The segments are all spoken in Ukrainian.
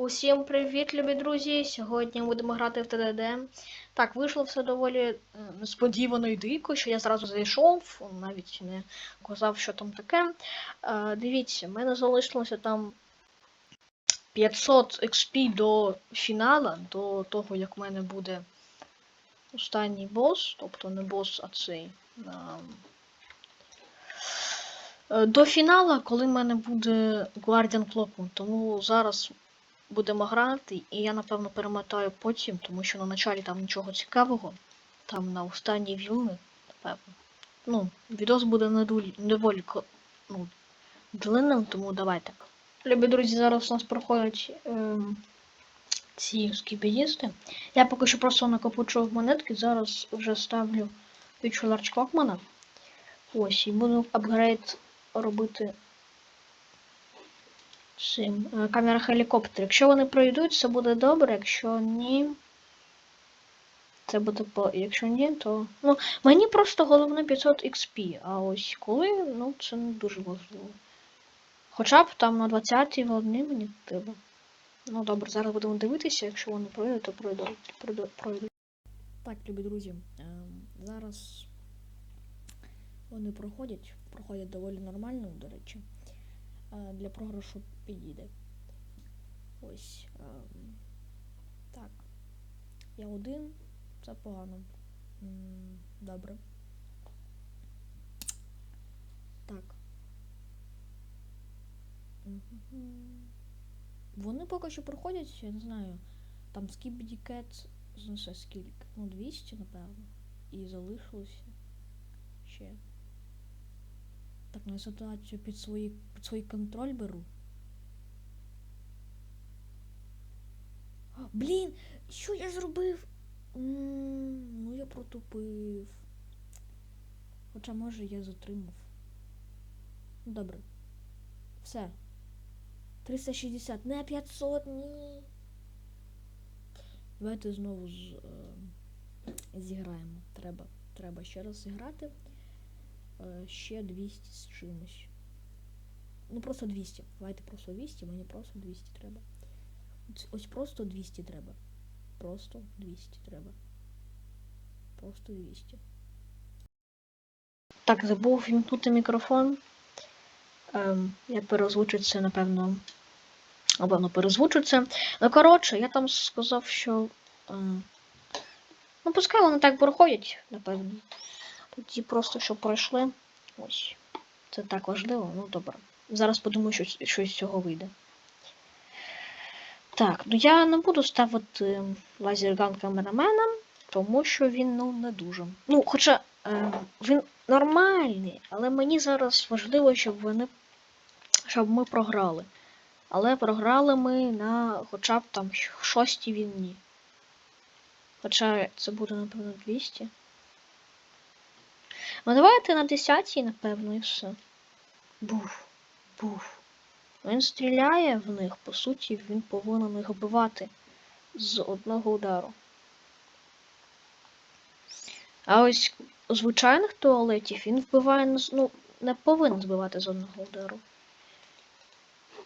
Усім привіт, любі друзі! Сьогодні будемо грати в ТДД. Так, вийшло все доволі несподівано і дико, що я зразу зайшов, навіть не казав, що там таке. Е, дивіться, в мене залишилося там 500 XP до фінала, до того, як в мене буде останній бос, тобто не бос, а цей. е, До фінала, коли в мене буде Guardian Clockman, тому зараз будемо грати, і я напевно перемотаю потім, тому що на началі там нічого цікавого. Там на останній вілни, напевно. Ну, відос буде не доволі ну, длинним, тому давайте. Любі друзі, зараз у нас проходять ем, ці скібіїсти. Я поки що просто накопичував монетки, зараз вже ставлю Пічу Ларч Клокмана. Ось, і буду апгрейд робити цим е, камера гелікоптер. Якщо вони пройдуть, це буде добре, якщо ні. Це буде по. Якщо ні, то. Ну, мені просто головне 500 XP, а ось коли, ну, це не дуже важливо. Хоча б там на 20-й волні мені треба. Ну добре, зараз будемо дивитися, якщо вони пройдуть, то пройдуть. пройдуть, пройдуть. Так, любі друзі, ем, зараз вони проходять, проходять доволі нормально, до речі. Е, Для програшу підійде. Ось. ем, Так. Я один. Це погано. Добре. Так. Вони поки що проходять, я не знаю. Там Skibidi Cat знесе скільки? Ну, 200, напевно. І залишилося ще. Так, на ситуацію під, свої, під свій контроль беру. Блін, що я зробив? Ну я протупив. Хоча може я затримав. Ну, Добре. Все. 360. Не 500, ні. Давайте знову з, е, зіграємо. Треба, треба ще раз зіграти. Е, ще 200 з чимось. Ну просто 200. Давайте просто 200, мені просто 200 треба. Ось- просто 200 треба. Просто 200 треба. Просто 200. Так, забув вімкнути мікрофон. Ем, я переозвучу це, напевно. Напевно, перезвучу це. Ну, коротше, я там сказав, що. Ем, ну, пускай вони так проходять, напевно. Тоді просто щоб пройшли. Ось. Це так важливо, ну добре. Зараз подумаю, що щось з цього вийде. Так, ну я не буду ставити лазерган камерамена, тому що він ну не дуже. Ну, хоча е, він нормальний, але мені зараз важливо, щоб вони щоб ми програли. Але програли ми на хоча б там шостій війні. Хоча це буде, напевно, 200. Ну давайте на 10-й, напевно, і все. Був. Був. Він стріляє в них, по суті, він повинен їх вбивати з одного удару. А ось звичайних туалетів він вбиває не ну, не повинен збивати з одного удару.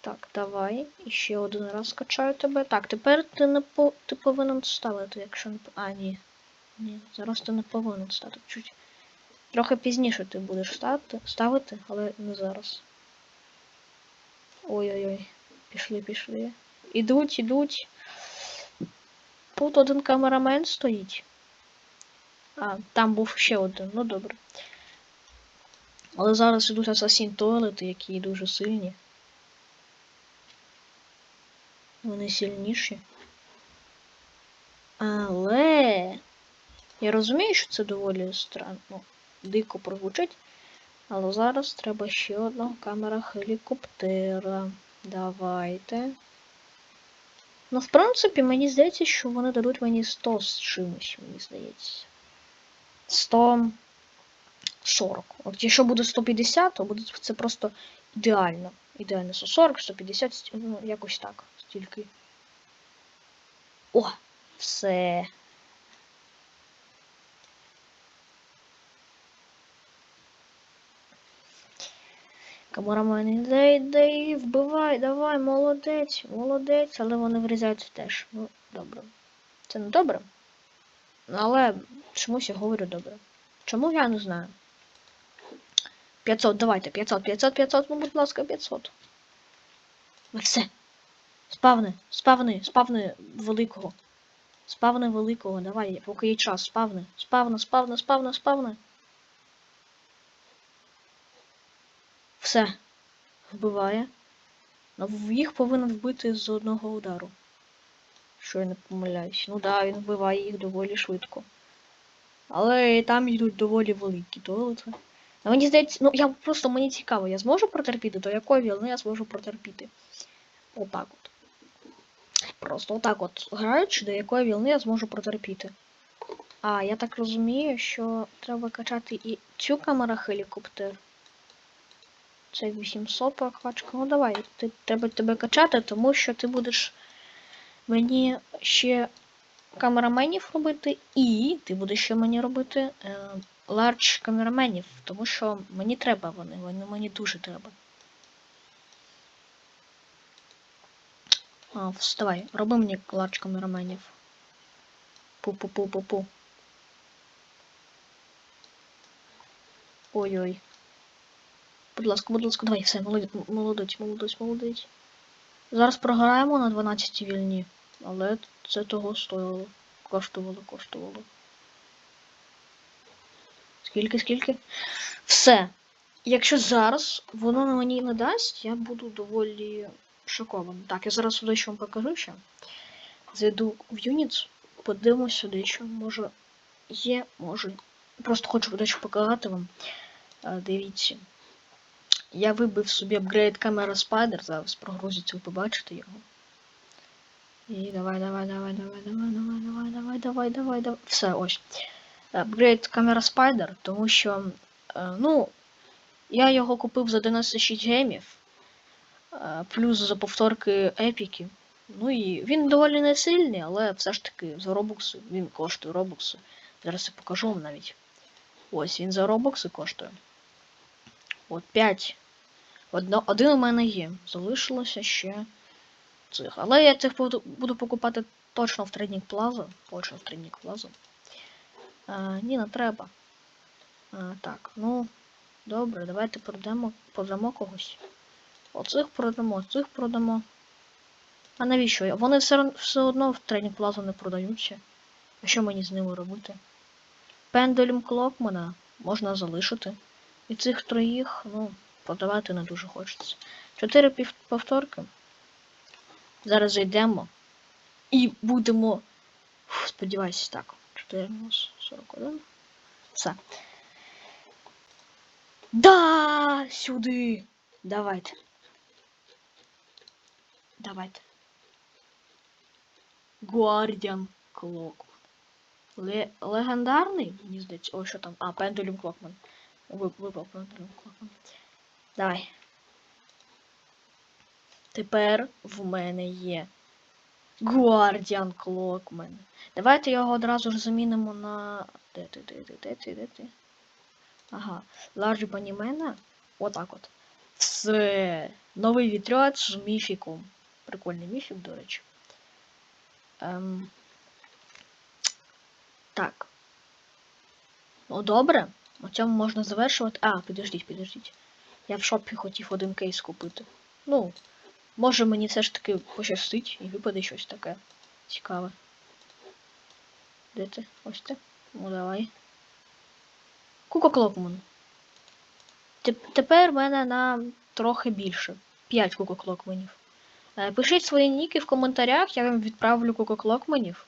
Так, давай. І ще один раз качаю тебе. Так, тепер ти не по... ти повинен ставити, якщо не. А, ні. Ні, зараз ти не повинен ставити. Чуть. Трохи пізніше ти будеш ставити, але не зараз. Ой-ой-ой. Пішли, пішли. Ідуть, ідуть. Тут один камерамен стоїть. А, там був ще один, ну добре. Але зараз ідуть асасін туалети, які дуже сильні. Вони сильніші. Але я розумію, що це доволі странно, дико прозвучить. Але зараз треба ще одного камера гелікоптера. Давайте. Ну, в принципі, мені здається, що вони дадуть мені 100 з чимось, мені здається. 140. От якщо буде 150, то буде це просто ідеально. Ідеально 140, 150, ну, якось так. Стільки. О! Все. Камерамен, іди, іди, вбивай, давай, молодець, молодець, але вони врізаються теж. Ну, добре. Це не добре. Але чомусь я говорю добре. Чому я не знаю. 500, давайте, 500, 500, 500, ну, будь ласка, 500. Ну все. Спавни, спавни, спавни великого. Спавни великого, давай, поки є час, спавни, спавни, спавни, спавни, спавни. Все. Вбиває. Ну, їх повинен вбити з одного удару. Що я не помиляюсь. Ну да, він вбиває їх доволі швидко. Але там йдуть доволі великі толити. Ну, мені здається, ну я просто мені цікаво, я зможу протерпіти, до якої війни я зможу протерпіти. Отак от. Просто отак от граючи, до якої війни я зможу протерпіти. А, я так розумію, що треба качати і цю камеру хелікоптер. Це 800 прокачка. Ну давай, ти, треба тебе качати, тому що ти будеш мені ще камераменів робити, і ти будеш ще мені робити е, лардж камераменів, тому що мені треба вони, вони мені дуже треба. А, вставай, роби мені лардж камераменів. Пу-пу-пу-пу-пу. Ой-ой. Будь ласка, будь ласка, давай, все, молодець, молодець, молодець. Зараз програємо на 12 вільні, але це того стоїло. Коштувало, коштувало. Скільки, скільки? Все. Якщо зараз воно мені не дасть, я буду доволі шокований. Так, я зараз дещо вам покажу ще. Зайду в Units, подивимось сюди, що може є, може. Просто хочу дещо показати вам. Дивіться. Я вибив собі апгрейд камера Spider, зараз прогрузиться, ви побачите його. І давай, давай, давай, давай, давай, давай, давай, давай, давай, давай, давай. Все, ось. Апгрейд камера Spider, тому що, е, ну, я його купив за 96 гемів, е, плюс за повторки епіки. Ну і він доволі не сильний, але все ж таки за робокси. Він коштує робокси. Зараз я покажу вам навіть. Ось він за робокси коштує. От 5. Одно, один у мене є. Залишилося ще цих. Але я цих буду, буду покупати точно в Трейдінг Плаза. Точно в Трейдінг Плаза. А, ні, не треба. А, так, ну, добре, давайте продамо, продамо когось. Оцих продамо, цих продамо. А навіщо? Вони все, все одно в Трейдінг Плаза не продаються. А що мені з ними робити? Пендулем Клокмана можна залишити. І цих троїх, ну, продавати не дуже хочеться. Чотири повторки. Зараз зайдемо. І будемо. Сподіваюся, так. 4 мінус 41. Все. Да! Сюди! Давайте. Давайте. Clock. Ле- легендарний, мені здається. Ой, що там? А, Pendulum Clockman. Ви- Випав Clockman. Давай. Тепер в мене є Guardian Clockman. Давайте його одразу ж замінимо на. Де ти, де ти, де ти, де ти? Ага. Large Bunnyman. Отак от. Все. Новий вітряч з міфіком. Прикольний міфік, до речі. Ем... Так. Ну, добре. На цьому можна завершувати. А, підождіть, підождіть. Я в шопі хотів один кейс купити. Ну, може мені все ж таки пощастить і випаде щось таке цікаве. Де ти? Ось ти? Ну давай. Кука Клокман. Теп- Тепер в мене на трохи більше. 5 Кука Клокманів. Е, Пишіть свої ніки в коментарях, я вам відправлю Кука Клокманів.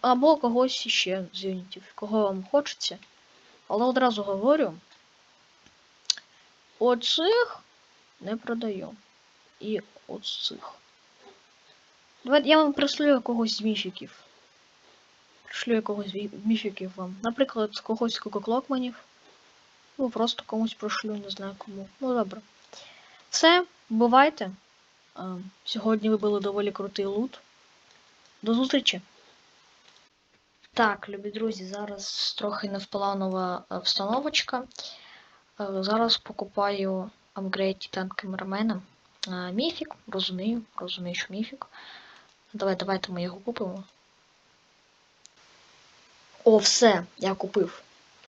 Або когось ще з юнітів, кого вам хочеться. Але одразу говорю. Оцих не продаю. І оцих. Давайте я вам пришлю якогось з міфіків. Пришлю якогось міфіків вам. Наприклад, когось з Клокманів. Ну, просто комусь прошлю, не знаю кому. Ну, добре. Все, бувайте. Е, Сьогодні ви були доволі крутий лут. До зустрічі! Так, любі друзі, зараз трохи невпланова е, встановочка. Е, Зараз покупаю апгрейд титан камерамена. Міфік, розумію, розумію, що міфік. Давай, давайте ми його купимо. О, все, я купив.